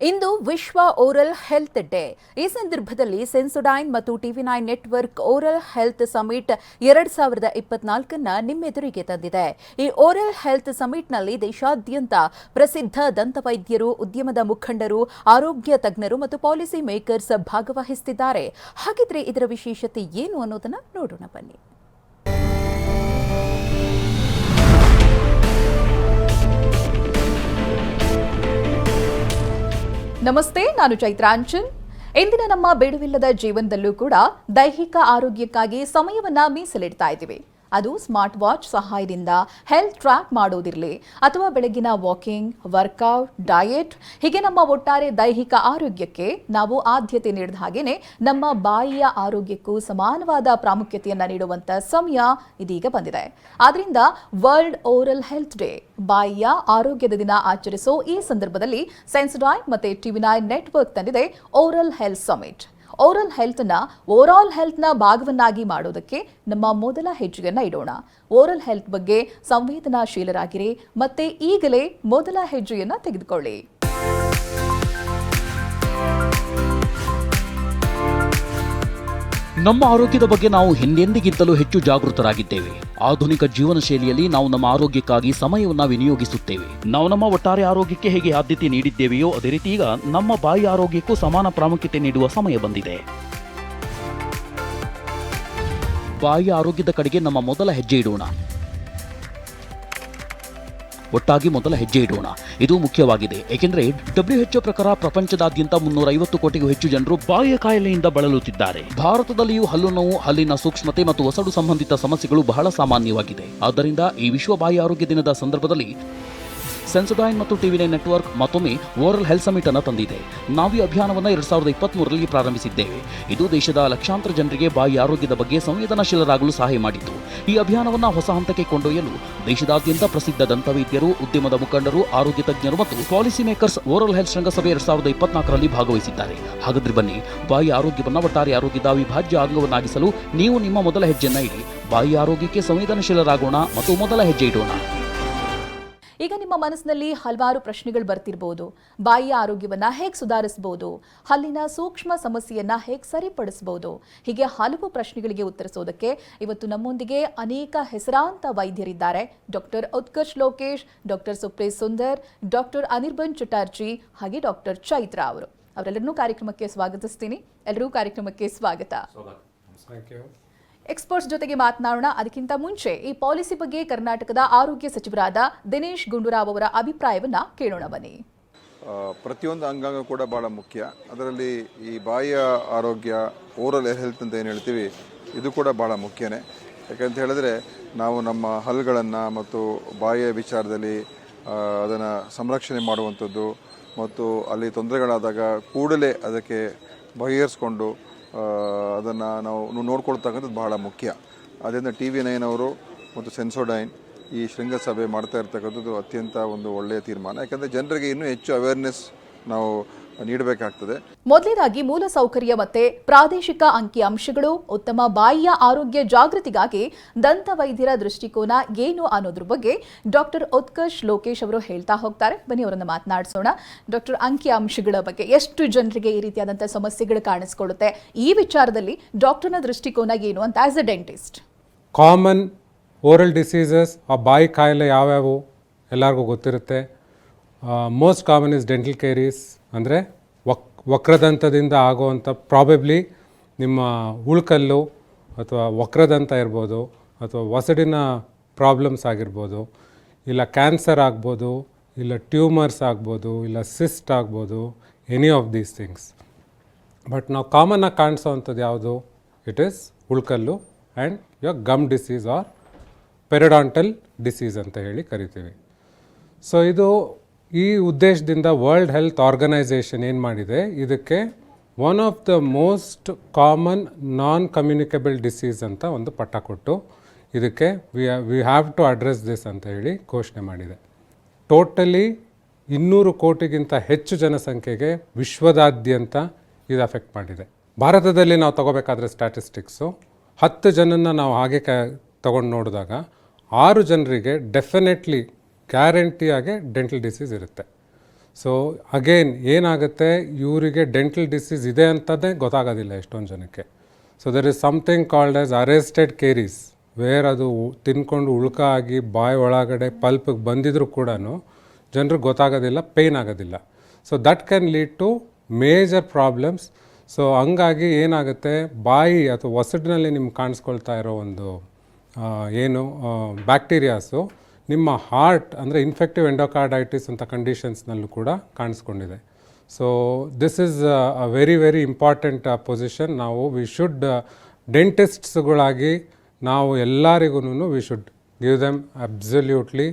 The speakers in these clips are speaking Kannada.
ಇಂದು ವಿಶ್ವ ಓರಲ್ ಹೆಲ್ತ್ ಡೇ. ಈ ಸಂದರ್ಭದಲ್ಲಿ ಸೆನ್ಸೊಡೈನ್ ಮತ್ತು TV nine network oral health summit ಎರಡ್ ಸಾವಿರದ ಇಪ್ಪತ್ನಾಲ್ಕನ್ನ ನಿಮ್ಮೆದುರಿಗೆ ತಂದಿದೆ. ಈ ಓರಲ್ ಹೆಲ್ತ್ ಸಮಿಟ್ನಲ್ಲಿ ದೇಶಾದ್ಯಂತ ಪ್ರಸಿದ್ಧ ದಂತವೈದ್ಯರು, ಉದ್ಯಮದ ಮುಖಂಡರು, ಆರೋಗ್ಯ ತಜ್ಞರು ಮತ್ತು ಪಾಲಿಸಿ ಮೇಕರ್ಸ್ ಭಾಗವಹಿಸುತ್ತಿದ್ದಾರೆ ಹಾಗಿದ್ರೆ ಇದರ ವಿಶೇಷತೆ ಏನು ಅನ್ನೋದನ್ನ ನೋಡೋಣ ಬನ್ನಿ. ನಮಸ್ತೆ ನಾನು ಚೈತ್ರಾಂಚನ್ ಇಂದಿನ ನಮ್ಮ ಬಿಡುವಿಲ್ಲದ ಜೀವನದಲ್ಲೂ ಕೂಡ ದೈಹಿಕ ಆರೋಗ್ಯಕ್ಕಾಗಿ ಸಮಯವನ್ನ ಮೀಸಲಿಡ್ತಾ ಇದ್ದೀವಿ. ಅದು ಸ್ಮಾರ್ಟ್ ವಾಚ್ ಸಹಾಯದಿಂದ ಹೆಲ್ತ್ ಟ್ರ್ಯಾಕ್ ಮಾಡೋದಿರಲಿ. ಅಥವಾ ಬೆಳಗಿನ ವಾಕಿಂಗ್ ವರ್ಕೌಟ್ ಡಯೆಟ್ ಹೀಗೆ ನಮ್ಮ ಒಟ್ಟಾರೆ ದೈಹಿಕ ಆರೋಗ್ಯಕ್ಕೆ ನಾವು ಆದ್ಯತೆ ನೀಡಿದ ಹಾಗೇನೆ ನಮ್ಮ ಬಾಯಿಯ ಆರೋಗ್ಯಕ್ಕೂ ಸಮಾನವಾದ ಪ್ರಾಮುಖ್ಯತೆಯನ್ನು ನೀಡುವಂತ ಸಮಯ ಇದೀಗ ಬಂದಿದೆ. ಆದ್ರಿಂದ ವರ್ಲ್ಡ್ ಓರಲ್ ಹೆಲ್ತ್ ಡೇ ಬಾಯಿಯ ಆರೋಗ್ಯದ ದಿನ ಆಚರಿಸೋ ಈ ಸಂದರ್ಭದಲ್ಲಿ ಸೆನ್ಸಡಾಯ್ ಮತ್ತೆ ಟಿವಿ ನೈನ್ ನೆಟ್ವರ್ಕ್ ತಂದಿದೆ ಓರಲ್ ಹೆಲ್ತ್ ಸಮಿಟ್ ಓರಲ್ ಹೆಲ್ತ್ನ ಓವರಾಲ್ ಹೆಲ್ತ್ನ ಭಾಗವನ್ನಾಗಿ ಮಾಡೋದಕ್ಕೆ ನಮ್ಮ ಮೊದಲ ಹೆಜ್ಜೆಯನ್ನ ಇಡೋಣ. ಓರಲ್ ಹೆಲ್ತ್ ಬಗ್ಗೆ ಸಂವೇದನಾಶೀಲರಾಗಿರಿ, ಮತ್ತೆ ಈಗಲೇ ಮೊದಲ ಹೆಜ್ಜೆಯನ್ನ ತೆಗೆದುಕೊಳ್ಳಿ. ನಮ್ಮ ಆರೋಗ್ಯದ ಬಗ್ಗೆ ನಾವು ಹಿಂದೆಂದಿಗಿಂತಲೂ ಹೆಚ್ಚು ಜಾಗೃತರಾಗಿದ್ದೇವೆ. ಆಧುನಿಕ ಜೀವನ ಶೈಲಿಯಲ್ಲಿ ನಾವು ನಮ್ಮ ಆರೋಗ್ಯಕ್ಕಾಗಿ ಸಮಯವನ್ನು ವಿನಿಯೋಗಿಸುತ್ತೇವೆ. ನಾವು ನಮ್ಮ ಒಟ್ಟಾರೆ ಆರೋಗ್ಯಕ್ಕೆ ಹೇಗೆ ಆದ್ಯತೆ ನೀಡಿದ್ದೇವೆಯೋ ಅದೇ ರೀತಿ ಈಗ ನಮ್ಮ ಬಾಯಿ ಆರೋಗ್ಯಕ್ಕೂ ಸಮಾನ ಪ್ರಾಮುಖ್ಯತೆ ನೀಡುವ ಸಮಯ ಬಂದಿದೆ. ಬಾಯಿ ಆರೋಗ್ಯದ ಕಡೆಗೆ ನಮ್ಮ ಮೊದಲ ಹೆಜ್ಜೆ ಇಡೋಣ. ಒಟ್ಟಾಗಿ ಮೊದಲ ಹೆಜ್ಜೆ ಇಡೋಣ. ಇದು ಮುಖ್ಯವಾಗಿದೆ. ಏಕೆಂದರೆ ಡಬ್ಲ್ಯೂಎಚ್ಒ ಪ್ರಕಾರ ಪ್ರಪಂಚದಾದ್ಯಂತ ಮುನ್ನೂರ ಐವತ್ತು ಕೋಟಿಗೂ ಹೆಚ್ಚು ಜನರು ಬಾಯಿಯ ಕಾಯಿಲೆಯಿಂದ ಬಳಲುತ್ತಿದ್ದಾರೆ. ಭಾರತದಲ್ಲಿಯೂ ಹಲ್ಲು ನೋವು, ಹಲ್ಲಿನ ಸೂಕ್ಷ್ಮತೆ ಮತ್ತು ಒಸಡು ಸಂಬಂಧಿತ ಸಮಸ್ಯೆಗಳು ಬಹಳ ಸಾಮಾನ್ಯವಾಗಿದೆ. ಆದ್ದರಿಂದ ಈ ವಿಶ್ವ ಬಾಯಿ ಆರೋಗ್ಯ ದಿನದ ಸಂದರ್ಭದಲ್ಲಿ ಸೆನ್ಸೊಡೈನ್ ಮತ್ತು ಟಿವಿ ನೈನ್ ನೆಟ್ವರ್ಕ್ ಮತ್ತೊಮ್ಮೆ ಓರಲ್ ಹೆಲ್ತ್ ಸಮಿಟ್ ಅನ್ನು ತಂದಿದೆ. ನಾವು ಈ ಅಭಿಯಾನವನ್ನು ಎರಡ್ ಸಾವಿರದ ಇಪ್ಪತ್ಮೂರರಲ್ಲಿ ಪ್ರಾರಂಭಿಸಿದ್ದೇವೆ. ಇದು ದೇಶದ ಲಕ್ಷಾಂತರ ಜನರಿಗೆ ಬಾಯಿ ಆರೋಗ್ಯದ ಬಗ್ಗೆ ಸಂವೇದನಾಶೀಲರಾಗಲು ಸಹಾಯ ಮಾಡಿತು. ಈ ಅಭಿಯಾನವನ್ನು ಹೊಸ ಹಂತಕ್ಕೆ ಕೊಂಡೊಯ್ಯಲು ದೇಶದಾದ್ಯಂತ ಪ್ರಸಿದ್ಧ ದಂತವೈದ್ಯರು, ಉದ್ಯಮದ ಮುಖಂಡರು, ಆರೋಗ್ಯ ತಜ್ಞರು ಮತ್ತು ಪಾಲಿಸಿ ಮೇಕರ್ಸ್ ಓರಲ್ ಹೆಲ್ತ್ ಶೃಂಗಸಭೆ ಎರಡ್ ಸಾವಿರದ ಇಪ್ಪತ್ನಾಲ್ಕರಲ್ಲಿ ಭಾಗವಹಿಸಿದ್ದಾರೆ. ಹಾಗಾದ್ರೆ ಬನ್ನಿ, ಬಾಯಿ ಆರೋಗ್ಯವನ್ನು ಒಟ್ಟಾರೆ ಆರೋಗ್ಯದ ಅವಿಭಾಜ್ಯ ಅಂಗವನ್ನಾಗಿಸಲು ನೀವು ನಿಮ್ಮ ಮೊದಲ ಹೆಜ್ಜೆಯನ್ನ ಇಡಿ. ಬಾಯಿ ಆರೋಗ್ಯಕ್ಕೆ ಸಂವೇದನಾಶೀಲರಾಗೋಣ ಮತ್ತು ಮೊದಲ ಹೆಜ್ಜೆ ಇಡೋಣ. ಈಗ ನಿಮ್ಮ ಮನಸ್ಸಿನಲ್ಲಿ ಹಲವಾರು ಪ್ರಶ್ನೆಗಳು ಬರ್ತಿರ್ಬೋದು. ಬಾಯಿಯ ಆರೋಗ್ಯವನ್ನ ಹೇಗೆ ಸುಧಾರಿಸಬಹುದು ಹಲ್ಲಿನ ಸೂಕ್ಷ್ಮ ಸಮಸ್ಯೆಯನ್ನ ಹೇಗೆ ಸರಿಪಡಿಸಬಹುದು ಹೀಗೆ ಹಲವು ಪ್ರಶ್ನೆಗಳಿಗೆ ಉತ್ತರಿಸೋದಕ್ಕೆ ಇವತ್ತು ನಮ್ಮೊಂದಿಗೆ ಅನೇಕ ಹೆಸರಾಂತ ವೈದ್ಯರಿದ್ದಾರೆ. Doctor Utkarsh Lokesh doctor Supresh Sundar doctor Anirban Chatterjee ಹಾಗೆ ಡಾಕ್ಟರ್ ಚೈತ್ರ ಅವರು. ಅವರೆಲ್ಲರನ್ನೂ ಕಾರ್ಯಕ್ರಮಕ್ಕೆ ಸ್ವಾಗತಿಸ್ತೀನಿ. ಎಲ್ಲರೂ ಕಾರ್ಯಕ್ರಮಕ್ಕೆ ಸ್ವಾಗತ. ಥ್ಯಾಂಕ್ ಯು ಎಕ್ಸ್ಪರ್ಟ್ಸ್ ಜೊತೆಗೆ ಮಾತನಾಡೋಣ. ಅದಕ್ಕಿಂತ ಮುಂಚೆ ಈ ಪಾಲಿಸಿ ಬಗ್ಗೆ ಕರ್ನಾಟಕದ ಆರೋಗ್ಯ ಸಚಿವರಾದ ದಿನೇಶ್ ಗುಂಡೂರಾವ್ ಅವರ ಅಭಿಪ್ರಾಯವನ್ನು ಕೇಳೋಣ ಬನ್ನಿ. ಪ್ರತಿಯೊಂದು ಅಂಗಾಂಗ ಕೂಡ ಭಾಳ ಮುಖ್ಯ. ಅದರಲ್ಲಿ ಈ ಬಾಯಿಯ ಆರೋಗ್ಯ ಓರಲ್ ಹೆಲ್ತ್ ಅಂತ ಏನು ಹೇಳ್ತೀವಿ, ಇದು ಕೂಡ ಭಾಳ ಮುಖ್ಯನೇ. ಯಾಕಂತ ಹೇಳಿದ್ರೆ, ನಾವು ನಮ್ಮ ಹಲ್ಲುಗಳನ್ನು ಮತ್ತು ಬಾಯಿಯ ವಿಚಾರದಲ್ಲಿ ಅದನ್ನು ಸಂರಕ್ಷಣೆ ಮಾಡುವಂಥದ್ದು ಮತ್ತು ಅಲ್ಲಿ ತೊಂದರೆಗಳಾದಾಗ ಕೂಡಲೇ ಅದಕ್ಕೆ ಬಗೆಹರಿಸ್ಕೊಂಡು ಅದನ್ನು ನಾವು ನೋಡ್ಕೊಳ್ತಕ್ಕಂಥದ್ದು ಬಹಳ ಮುಖ್ಯ. ಅದರಿಂದ ಟಿ ವಿ ನೈನ್ ಅವರು ಮತ್ತು ಸೆನ್ಸೋಡೈನ್ ಈ ಶೃಂಗಸಭೆ ಮಾಡ್ತಾ ಇರ್ತಕ್ಕಂಥದ್ದು ಅತ್ಯಂತ ಒಂದು ಒಳ್ಳೆಯ ತೀರ್ಮಾನ. ಯಾಕಂದರೆ ಜನರಿಗೆ ಇನ್ನೂ ಹೆಚ್ಚು ಅವೇರ್ನೆಸ್ ನಾವು ನೀಡಬೇಕಾಗ್ತದೆ. ಮೊದಲನೇದಾಗಿ ಮೂಲಸೌಕರ್ಯ ಮತ್ತೆ ಪ್ರಾದೇಶಿಕ ಅಂಕಿ ಅಂಶಗಳು ಉತ್ತಮ ಬಾಯಿಯ ಆರೋಗ್ಯ ಜಾಗೃತಿಗಾಗಿ ದಂತ ವೈದ್ಯರ ದೃಷ್ಟಿಕೋನ ಏನು ಅನ್ನೋದ್ರ ಬಗ್ಗೆ ಡಾಕ್ಟರ್ ಉತ್ಕರ್ಷ್ ಲೋಕೇಶ್ ಅವರು ಹೇಳ್ತಾ ಹೋಗ್ತಾರೆ. ಬನ್ನಿ ಅವರನ್ನು ಮಾತನಾಡಿಸೋಣ. ಡಾಕ್ಟರ್ ಅಂಕಿ ಅಂಶಗಳ ಬಗ್ಗೆ ಎಷ್ಟು ಜನರಿಗೆ ಈ ರೀತಿಯಾದಂತಹ ಸಮಸ್ಯೆಗಳು ಕಾಣಿಸ್ಕೊಳ್ಳುತ್ತೆ? ಈ ವಿಚಾರದಲ್ಲಿ ಡಾಕ್ಟರ್ನ ದೃಷ್ಟಿಕೋನ ಏನು ಅಂತ as a dentist common oral diseases ಆ ಬಾಯಿ ಕಾಯಿಲೆ ಯಾವ್ಯಾವು ಎಲ್ಲರಿಗೂ ಗೊತ್ತಿರುತ್ತೆ. Most common is dental caries ಅಂದರೆ ವಕ್ ವಕ್ರದಂತದಿಂದ ಆಗುವಂಥ ಪ್ರಾಬೆಬ್ಲಿ ನಿಮ್ಮ ಉಳ್ಕಲ್ಲು ಅಥವಾ ವಕ್ರದಂತ ಇರ್ಬೋದು ಅಥವಾ ಒಸಡಿನ ಪ್ರಾಬ್ಲಮ್ಸ್ ಆಗಿರ್ಬೋದು, ಇಲ್ಲ ಕ್ಯಾನ್ಸರ್ ಆಗ್ಬೋದು, ಇಲ್ಲ ಟ್ಯೂಮರ್ಸ್ ಆಗ್ಬೋದು, ಇಲ್ಲ ಸಿಸ್ಟ್ ಆಗ್ಬೋದು any of these things but ನಾವು ಕಾಮನ್ನಾಗಿ ಕಾಣಿಸೋವಂಥದ್ದು ಯಾವುದು? It is ಉಳ್ಕಲ್ಲು and your gum disease or periodontal disease ಅಂತ ಹೇಳಿ ಕರಿತೀವಿ. ಸೊ ಇದು ಈ ಉದ್ದೇಶದಿಂದ ವರ್ಲ್ಡ್ ಹೆಲ್ತ್ ಆರ್ಗನೈಸೇಷನ್ ಏನು ಮಾಡಿದೆ? ಇದಕ್ಕೆ one of the most common non communicable disease ಅಂತ ಒಂದು ಪಟ್ಟ ಕೊಟ್ಟು ಇದಕ್ಕೆ we we have to address this ಅಂತ ಹೇಳಿ ಘೋಷಣೆ ಮಾಡಿದೆ. ಟೋಟಲಿ ಇನ್ನೂರು ಕೋಟಿಗಿಂತ ಹೆಚ್ಚು ಜನಸಂಖ್ಯೆಗೆ ವಿಶ್ವದಾದ್ಯಂತ ಇದು ಅಫೆಕ್ಟ್ ಮಾಡಿದೆ. ಭಾರತದಲ್ಲಿ ನಾವು ತಗೋಬೇಕಾದ್ರೆ ಸ್ಟ್ಯಾಟಿಸ್ಟಿಕ್ಸು ಹತ್ತು ಜನನ ನಾವು ಹಾಗೆ ಕ, ತಗೊಂಡು ನೋಡಿದಾಗ ಆರು ಜನರಿಗೆ ಡೆಫಿನೆಟ್ಲಿ ಗ್ಯಾರಂಟಿಯಾಗಿ ಡೆಂಟಲ್ ಡಿಸೀಸ್ ಇರುತ್ತೆ. ಸೊ ಅಗೇನ್ ಏನಾಗುತ್ತೆ? ಇವರಿಗೆ ಡೆಂಟಲ್ ಡಿಸೀಸ್ ಇದೆ ಅಂತದೇ ಗೊತ್ತಾಗೋದಿಲ್ಲ ಎಷ್ಟೊಂದು ಜನಕ್ಕೆ. So there is something called as arrested caries where ಅದು ತಿನ್ಕೊಂಡು ಉಳ್ಕ ಆಗಿ ಬಾಯಿ ಒಳಗಡೆ ಪಲ್ಪಿಗೆ ಬಂದಿದ್ರು ಕೂಡ ಜನರಿಗೆ ಗೊತ್ತಾಗೋದಿಲ್ಲ ಪೇಯ್ನ್ ಆಗೋದಿಲ್ಲ. So that can lead to major problems so ಹಂಗಾಗಿ ಏನಾಗುತ್ತೆ? ಬಾಯಿ ಅಥವಾ ಒಸಡಿನಲ್ಲಿ ನಿಮ್ಗೆ ಕಾಣಿಸ್ಕೊಳ್ತಾ ಇರೋ ಒಂದು ಏನು ಬ್ಯಾಕ್ಟೀರಿಯಾಸು ನಿಮ್ಮ ಹಾರ್ಟ್ ಅಂದರೆ ಇನ್ಫೆಕ್ಟಿವ್ ಎಂಡೋಕಾರ್ಡೈಟಿಸ್ ಅಂತ ಕಂಡೀಷನ್ಸ್ನಲ್ಲೂ ಕೂಡ ಕಾಣಿಸ್ಕೊಂಡಿದೆ. So this is a very very important position ನಾವು ವಿ ಶುಡ್ ಡೆಂಟಿಸ್ಟ್ಸ್ಗಳಾಗಿ ನಾವು ಎಲ್ಲರಿಗೂ we should give them absolutely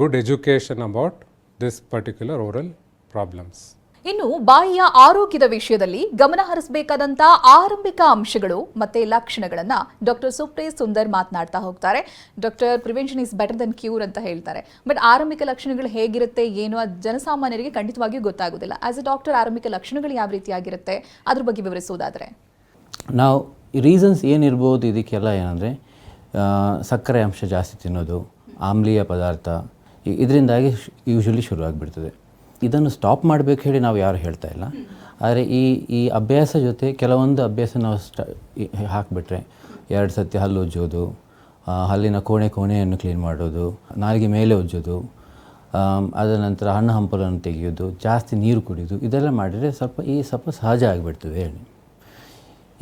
good education about this particular oral problems ಇನ್ನು ಬಾಯಿಯ ಆರೋಗ್ಯದ ವಿಷಯದಲ್ಲಿ ಗಮನ ಹರಿಸಬೇಕಾದಂತ ಆರಂಭಿಕ ಅಂಶಗಳು ಮತ್ತೆ ಲಕ್ಷಣಗಳನ್ನ ಡಾಕ್ಟರ್ ಸುಪ್ರೇ ಸುಂದರ್ ಮಾತನಾಡ್ತಾ ಹೋಗ್ತಾರೆ. Doctor prevention is better than cure ಅಂತ ಹೇಳ್ತಾರೆ. ಬಟ್ ಆರಂಭಿಕ ಲಕ್ಷಣಗಳು ಹೇಗಿರುತ್ತೆ, ಏನು ಅದು ಜನಸಾಮಾನ್ಯರಿಗೆ ಖಂಡಿತವಾಗಿಯೂ ಗೊತ್ತಾಗೋದಿಲ್ಲ ಆಸ್ ಎ ಡಾಕ್ಟರ್ ಆರಂಭಿಕ ಲಕ್ಷಣಗಳು ಯಾವ ರೀತಿಯಾಗಿರುತ್ತೆ? ಅದ್ರ ಬಗ್ಗೆ ವಿವರಿಸೋದಾದ್ರೆ ನಾವು ರೀಸನ್ಸ್ ಏನಿರ್ಬೋದು ಇದಕ್ಕೆಲ್ಲ ಏನಂದರೆ ಸಕ್ಕರೆ ಅಂಶ ಜಾಸ್ತಿ ತಿನ್ನೋದು, ಆಮ್ಲೀಯ ಪದಾರ್ಥ ಇದರಿಂದಾಗಿ ಯೂಶ್ವಲಿ ಶುರುವಾಗ್ಬಿಡ್ತದೆ. ಇದನ್ನು ಸ್ಟಾಪ್ ಮಾಡಬೇಕು ಹೇಳಿ ನಾವು ಯಾರು ಹೇಳ್ತಾ ಇಲ್ಲ. ಆದರೆ ಈ ಈ ಅಭ್ಯಾಸ ಜೊತೆ ಕೆಲವೊಂದು ಅಭ್ಯಾಸ ನಾವು ಸ್ಟ ಹಾಕಿಬಿಟ್ರೆ ಎರಡು ಸತಿ ಹಲ್ಲು ಉಜ್ಜೋದು ಹಲ್ಲಿನ ಕೋಣೆ ಕೋಣೆಯನ್ನು ಕ್ಲೀನ್ ಮಾಡೋದು, ನಾಲಿಗೆ ಮೇಲೆ ಉಜ್ಜೋದು ಅದರ ನಂತರ ಹಣ್ಣು ಹಂಪಲನ್ನು ತೆಗೆಯೋದು, ಜಾಸ್ತಿ ನೀರು ಕುಡಿಯೋದು, ಇದೆಲ್ಲ ಮಾಡಿದರೆ ಸ್ವಲ್ಪ ಈ ಸ್ವಲ್ಪ ಸಹಜ ಆಗಿಬಿಡ್ತದೆ ಹೇಳಿ.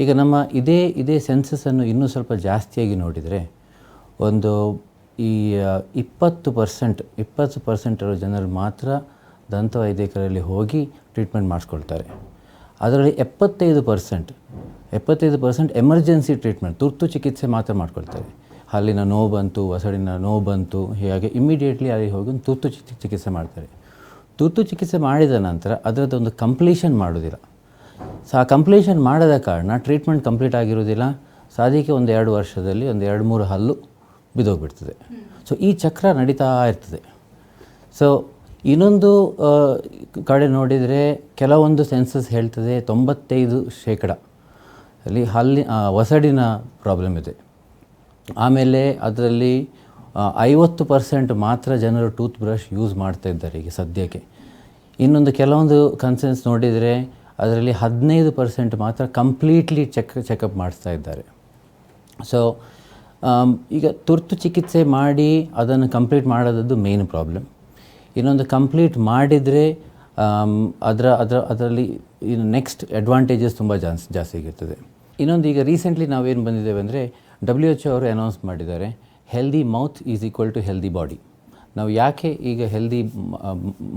ಈಗ ನಮ್ಮ ಇದೇ ಇದೇ ಸೆನ್ಸಸ್ಸನ್ನು ಇನ್ನೂ ಸ್ವಲ್ಪ ಜಾಸ್ತಿಯಾಗಿ ನೋಡಿದರೆ ಒಂದು ಈ ಇಪ್ಪತ್ತು ಪರ್ಸೆಂಟ್ ಇಪ್ಪತ್ತು ಪರ್ಸೆಂಟ್ ಇರೋ ಜನರು ಮಾತ್ರ ದಂತವೈದ್ಯಕರಲ್ಲಿ ಹೋಗಿ ಟ್ರೀಟ್ಮೆಂಟ್ ಮಾಡಿಸ್ಕೊಳ್ತಾರೆ. ಅದರಲ್ಲಿ ಎಪ್ಪತ್ತೈದು ಪರ್ಸೆಂಟ್ ಎಪ್ಪತ್ತೈದು ಪರ್ಸೆಂಟ್ ಎಮರ್ಜೆನ್ಸಿ ಟ್ರೀಟ್ಮೆಂಟ್ ತುರ್ತು ಚಿಕಿತ್ಸೆ ಮಾತ್ರ ಮಾಡ್ಕೊಳ್ತಾರೆ. ಹಲ್ಲಿನ ನೋವು ಬಂತು ಒಸಡಿನ ನೋವು ಬಂತು ಹೀಗೆ ಇಮ್ಮಿಡಿಯೇಟ್ಲಿ ಅಲ್ಲಿ ಹೋಗಿ ಒಂದು ತುರ್ತು ಚಿಕಿತ್ಸೆ ಮಾಡ್ತಾರೆ. ತುರ್ತು ಚಿಕಿತ್ಸೆ ಮಾಡಿದ ನಂತರ ಅದರದ್ದೊಂದು ಕಂಪ್ಲೀಷನ್ ಮಾಡೋದಿಲ್ಲ. ಸೊ ಆ ಕಂಪ್ಲೀಷನ್ ಮಾಡದ ಕಾರಣ ಟ್ರೀಟ್ಮೆಂಟ್ ಕಂಪ್ಲೀಟ್ ಆಗಿರೋದಿಲ್ಲ. ಸಾಧಿಕೆ ಒಂದು ಎರಡು ವರ್ಷದಲ್ಲಿ ಒಂದು ಎರಡು ಮೂರು ಹಲ್ಲು ಬಿದ್ದೋಗ್ಬಿಡ್ತದೆ ಸೊ ಈ ಚಕ್ರ ನಡೀತಾ ಇರ್ತದೆ. ಸೊ ಇನ್ನೊಂದು ಕಡೆ ನೋಡಿದರೆ ಕೆಲವೊಂದು ಸೆನ್ಸಸ್ ಹೇಳ್ತದೆ, ತೊಂಬತ್ತೈದು ಶೇಕಡ. ಅಲ್ಲಿ ಹಲ್ಲಿ ಒಸಡಿನ ಪ್ರಾಬ್ಲಮ್ ಇದೆ. ಆಮೇಲೆ ಅದರಲ್ಲಿ ಐವತ್ತು ಪರ್ಸೆಂಟ್ ಮಾತ್ರ ಜನರು ಟೂತ್ ಬ್ರಷ್ ಯೂಸ್ ಮಾಡ್ತಾ ಇದ್ದಾರೆ ಈಗ ಸದ್ಯಕ್ಕೆ. ಇನ್ನೊಂದು ಕೆಲವೊಂದು ಕನ್ಸೆನ್ಸ್ ನೋಡಿದರೆ ಅದರಲ್ಲಿ ಹದಿನೈದು ಪರ್ಸೆಂಟ್ ಮಾತ್ರ ಕಂಪ್ಲೀಟ್ಲಿ ಚೆಕ್, ಚೆಕಪ್ ಮಾಡಿಸ್ತಾ ಇದ್ದಾರೆ. ಸೊ ಈಗ ತುರ್ತು ಚಿಕಿತ್ಸೆ ಮಾಡಿ ಅದನ್ನು ಕಂಪ್ಲೀಟ್ ಮಾಡೋದದ್ದು ಮೇನ್ ಪ್ರಾಬ್ಲಮ್. ಇನ್ನೊಂದು ಕಂಪ್ಲೀಟ್ ಮಾಡಿದರೆ ಅದರ ಅದರ, ಅದರಲ್ಲಿ ಇನ್ನು ನೆಕ್ಸ್ಟ್ ಅಡ್ವಾಂಟೇಜಸ್ ತುಂಬ ಜಾಸ್ತಿ ಜಾಸ್ತಿ ಆಗಿರ್ತದೆ ಇನ್ನೊಂದು ಈಗ ರೀಸೆಂಟ್ಲಿ ನಾವೇನು ಬಂದಿದ್ದೇವೆ ಅಂದರೆ ಡಬ್ಲ್ಯೂ ಎಚ್ ಅವರು ಅನೌನ್ಸ್ ಮಾಡಿದ್ದಾರೆ healthy mouth is equal to healthy body ನಾವು ಯಾಕೆ ಈಗ ಹೆಲ್ದಿ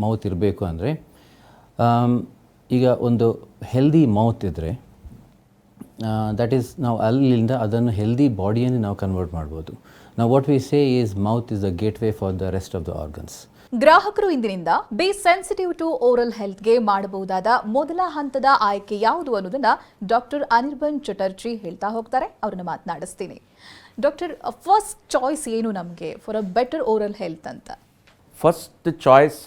ಮೌತ್ ಇರಬೇಕು ಅಂದರೆ ಈಗ ಒಂದು ಹೆಲ್ದಿ ಮೌತ್ ಇದ್ದರೆ ದಟ್ ಈಸ್ ನಾವು ಅಲ್ಲಿಂದ ಅದನ್ನು ಹೆಲ್ದಿ ಬಾಡಿಯನ್ನು ನಾವು ಕನ್ವರ್ಟ್ ಮಾಡ್ಬೋದು. ನಾವು what we say is mouth is the gateway for the rest of the organs ಗ್ರಾಹಕರು ಇಂದಿನಿಂದ ಬಿ ಸೆನ್ಸಿಟಿವ್ ಟು ಓರಲ್ ಹೆಲ್ತ್ಗೆ ಮಾಡಬಹುದಾದ ಮೊದಲ ಹಂತದ ಆಯ್ಕೆ ಯಾವುದು ಅನ್ನೋದನ್ನ ಡಾಕ್ಟರ್ ಅನಿರ್ಬನ್ ಚಟರ್ಜಿ ಹೇಳ್ತಾ ಹೋಗ್ತಾರೆ. ಅವ್ರನ್ನ ಮಾತನಾಡಿಸ್ತೀನಿ. ಡಾಕ್ಟರ್ ಫಸ್ಟ್ ಚಾಯ್ಸ್ ಏನು ನಮಗೆ for a better oral health ಅಂತ? ಫಸ್ಟ್ ಚಾಯ್ಸ್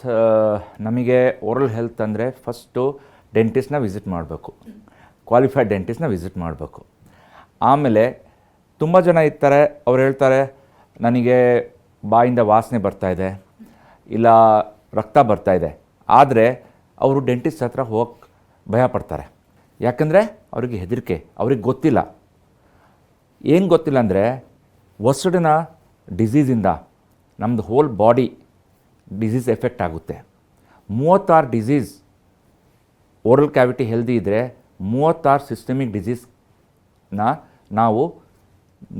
ನಮಗೆ ಓರಲ್ ಹೆಲ್ತ್ ಅಂದರೆ ಫಸ್ಟು ಡೆಂಟಿಸ್ಟ್ನ ವಿಸಿಟ್ ಮಾಡಬೇಕು. ಕ್ವಾಲಿಫೈಡ್ ಡೆಂಟಿಸ್ಟ್ನ ವಿಸಿಟ್ ಮಾಡಬೇಕು. ಆಮೇಲೆ ತುಂಬ ಜನ ಇರ್ತಾರೆ, ಅವ್ರು ಹೇಳ್ತಾರೆ, ನನಗೆ ಬಾಯಿಂದ ವಾಸನೆ ಬರ್ತಾ ಇದೆ. ಇಲ್ಲ ರಕ್ತ ಬರ್ತಾ ಇದೆ. ಆದರೆ ಅವರು ಡೆಂಟಿಸ್ಟ್ ಹತ್ರ ಹೋಗಕ್ಕೆ ಭಯ ಪಡ್ತಾರೆ. ಯಾಕಂದರೆ ಅವರಿಗೆ ಹೆದರಿಕೆ, ಅವ್ರಿಗೆ ಗೊತ್ತಿಲ್ಲ. ಏನು ಗೊತ್ತಿಲ್ಲ ಅಂದರೆ ಒಸಡಿನ ಡಿಸೀಸಿಂದ ನಮ್ಮದು ಹೋಲ್ ಬಾಡಿ ಡಿಸೀಸ್ ಎಫೆಕ್ಟ್ ಆಗುತ್ತೆ. ಮೂವತ್ತಾರು ಡಿಸೀಸ್ ಓರಲ್ ಕ್ಯಾವಿಟಿ ಹೆಲ್ದಿ ಇದ್ದರೆ ಮೂವತ್ತಾರು ಸಿಸ್ಟಮಿಕ್ ಡಿಸೀಸ್ನ ನಾವು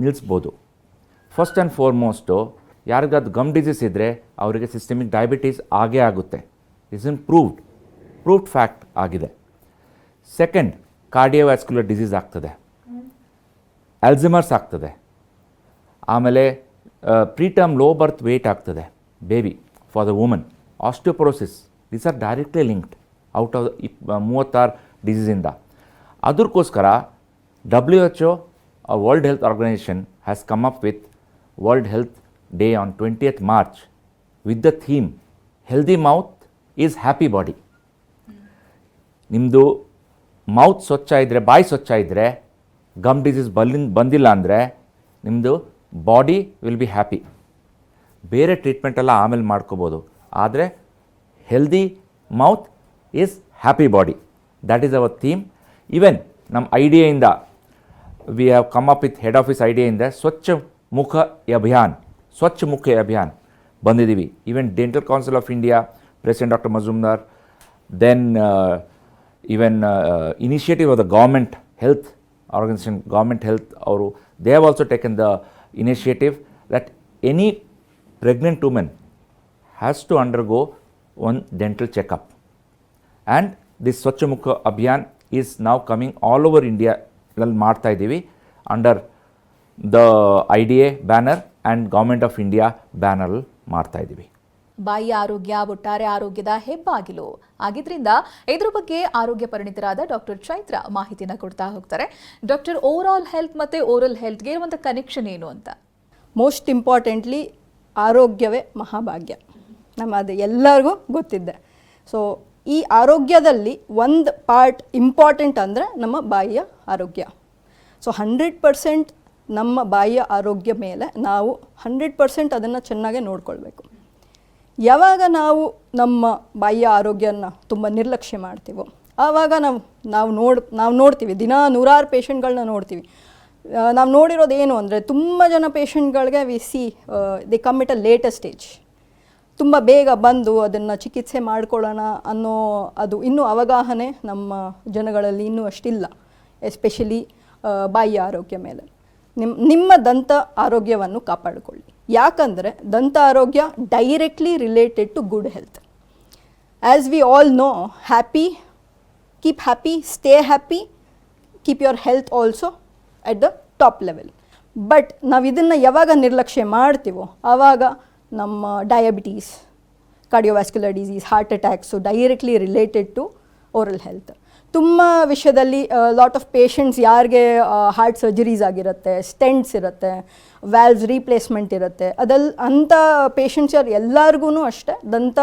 ನಿಲ್ಲಿಸ್ಬೋದು ಫಸ್ಟ್ ಆ್ಯಂಡ್ ಫಾರ್ಮೋಸ್ಟು ಯಾರಿಗಾದ್ರು ಗಮ್ ಡಿಸೀಸ್ ಇದ್ದರೆ ಅವರಿಗೆ ಸಿಸ್ಟಮಿಕ್ ಡಯಾಬಿಟೀಸ್ ಆಗೇ ಆಗುತ್ತೆ. Is in proved proved fact ಆಗಿದೆ. ಸೆಕೆಂಡ್ ಕಾರ್ಡಿಯೋವ್ಯಾಸ್ಕ್ಯುಲರ್ ಡಿಸೀಸ್ ಆಗ್ತದೆ. ಅಲ್ಝಿಮರ್ಸ್ ಆಗ್ತದೆ. ಆಮೇಲೆ ಪ್ರೀಟರ್ಮ್ ಲೋ ಬರ್ತ್ ವೇಟ್ ಆಗ್ತದೆ. Baby for the woman osteoporosis these are directly linked out of ಇಪ್ ಮೂವತ್ತಾರು ಡಿಸೀಸಿಂದ ಅದಕ್ಕೋಸ್ಕರ W H O world health organisation has come up with world health day on twentieth March with the theme healthy mouth is happy body ನಿಮ್ಮದು ಮೌತ್ ಸ್ವಚ್ಛ ಇದ್ದರೆ ಬಾಯಿ ಸ್ವಚ್ಛ ಇದ್ದರೆ ಗಮ್ ಡಿಸೀಸ್ ಬಲ್ಲಿಂದ ಬಂದಿಲ್ಲ ಅಂದರೆ ನಿಮ್ಮದು ಬಾಡಿ ವಿಲ್ ಬಿ ಹ್ಯಾಪಿ ಬೇರೆ ಟ್ರೀಟ್ಮೆಂಟ್ ಎಲ್ಲ ಆಮೇಲೆ ಮಾಡ್ಕೋಬೋದು. ಆದರೆ healthy mouth is happy body that is our theme even ನಮ್ಮ ಐಡಿಯಾಯಿಂದ we have come up with head office ಐಡಿಯಾಯಿಂದ ಸ್ವಚ್ಛ ಮುಖ ಅಭಿಯಾನ್ ಸ್ವಚ್ಛ ಮುಖ ಅಭಿಯಾನ್ ಬಂದಿದ್ದೀವಿ even dental council of India president doctor Majumdar then even initiative of the government health organisation government health ಅವರು they have also taken the initiative that any pregnant women has to undergo one dental checkup and this ಸ್ವಚ್ಛ ಮುಖ ಅಭಿಯಾನ್ ಈಸ್ ನಾವು ಕಮಿಂಗ್ ಆಲ್ ಓವರ್ ಇಂಡಿಯಾದಲ್ಲಿ ಮಾಡ್ತಾ ಇದ್ದೀವಿ under the I D A banner and government of India banner ಮಾಡ್ತಾ ಇದ್ದೀವಿ. ಬಾಯಿ ಆರೋಗ್ಯ ಒಟ್ಟಾರೆ ಆರೋಗ್ಯದ ಹೆಬ್ಬಾಗಿಲು. ಆಗಿದ್ರಿಂದ ಇದ್ರ ಬಗ್ಗೆ ಆರೋಗ್ಯ ಪರಿಣಿತರಾದ ಡಾಕ್ಟರ್ ಚೈತ್ರ ಮಾಹಿತಿನ ಕೊಡ್ತಾ ಹೋಗ್ತಾರೆ. ಡಾಕ್ಟರ್ ಓವರ್ ಆಲ್ ಹೆಲ್ತ್ ಮತ್ತು ಓರಲ್ ಹೆಲ್ತ್ಗೆ ಒಂದು ಕನೆಕ್ಷನ್ ಏನು ಅಂತ? ಮೋಸ್ಟ್ ಇಂಪಾರ್ಟೆಂಟ್ಲಿ ಆರೋಗ್ಯವೇ ಮಹಾಭಾಗ್ಯ. ನಮ್ಮ ಅದು ಎಲ್ಲರಿಗೂ ಗೊತ್ತಿದ್ದೆ ಸೊ ಈ ಆರೋಗ್ಯದಲ್ಲಿ ಒಂದು ಪಾರ್ಟ್ ಇಂಪಾರ್ಟೆಂಟ್ ಅಂದರೆ ನಮ್ಮ ಬಾಯಿಯ ಆರೋಗ್ಯ. ಸೊ ಹಂಡ್ರೆಡ್ ಪರ್ಸೆಂಟ್ ನಮ್ಮ ಬಾಯಿಯ ಆರೋಗ್ಯ ಮೇಲೆ ನಾವು ಹಂಡ್ರೆಡ್ ಪರ್ಸೆಂಟ್ ಅದನ್ನು ಚೆನ್ನಾಗೆ ನೋಡ್ಕೊಳ್ಬೇಕು. ಯಾವಾಗ ನಾವು ನಮ್ಮ ಬಾಯಿಯ ಆರೋಗ್ಯನ ತುಂಬ ನಿರ್ಲಕ್ಷ್ಯ ಮಾಡ್ತೀವೋ, ಆವಾಗ ನಾವು ನಾವು ನೋಡ್, ನಾವು ನೋಡ್ತೀವಿ, ದಿನ ನೂರಾರು ಪೇಷಂಟ್ಗಳನ್ನ ನೋಡ್ತೀವಿ. ನಾವು ನೋಡಿರೋದು ಏನು ಅಂದರೆ ತುಂಬ ಜನ ಪೇಷಂಟ್ಗಳಿಗೆ we see they come at a latest stage ತುಂಬ ಬೇಗ ಬಂದು ಅದನ್ನು ಚಿಕಿತ್ಸೆ ಮಾಡ್ಕೊಳ್ಳೋಣ ಅನ್ನೋ ಅದು ಇನ್ನೂ ಅವಗಾಹನೆ ನಮ್ಮ ಜನಗಳಲ್ಲಿ ಇನ್ನೂ ಅಷ್ಟಿಲ್ಲ ಎಸ್ಪೆಷಲಿ ಬಾಯಿಯ ಆರೋಗ್ಯ ಮೇಲೆ. ನಿಮ್ಮ ನಿಮ್ಮ ದಂತ ಆರೋಗ್ಯವನ್ನು ಕಾಪಾಡಿಕೊಳ್ಳಿ. ಯಾಕಂದರೆ ದಂತ ಆರೋಗ್ಯ directly related to good health as we all know happy keep happy stay happy keep your health also at the top level but ನಾವು ಇದನ್ನು ಯಾವಾಗ ನಿರ್ಲಕ್ಷ್ಯ ಮಾಡ್ತೀವೋ, ಆವಾಗ ನಮ್ಮ diabetes cardiovascular disease heart attacks directly related to oral health ತುಂಬ ವಿಷಯದಲ್ಲಿ ಲಾಟ್ ಆಫ್ ಪೇಷಂಟ್ಸ್ ಯಾರಿಗೆ ಹಾರ್ಟ್ ಸರ್ಜರೀಸ್ ಆಗಿರುತ್ತೆ ಸ್ಟೆಂಟ್ಸ್ ಇರುತ್ತೆ ವ್ಯಾಲ್ಸ್ ರೀಪ್ಲೇಸ್ಮೆಂಟ್ ಇರುತ್ತೆ ಅದೆಲ್ಲ ಅಂಥ ಪೇಷಂಟ್ಸ್ ಯಾರು ಎಲ್ಲರಿಗೂ ಅಷ್ಟೇ ದಂತ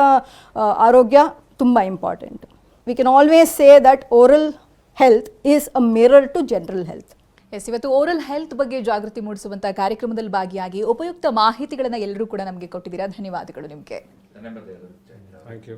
ಆರೋಗ್ಯ ತುಂಬ important we can always say that oral health is a mirror to general health S ಇವತ್ತು ಓರಲ್ ಹೆಲ್ತ್ ಬಗ್ಗೆ ಜಾಗೃತಿ ಮೂಡಿಸುವಂಥ ಕಾರ್ಯಕ್ರಮದಲ್ಲಿ ಭಾಗಿಯಾಗಿ ಉಪಯುಕ್ತ ಮಾಹಿತಿಗಳನ್ನು ಎಲ್ಲರೂ ಕೂಡ ನಮಗೆ ಕೊಟ್ಟಿದ್ದೀರಾ. ಧನ್ಯವಾದಗಳು ನಿಮಗೆ. Thank you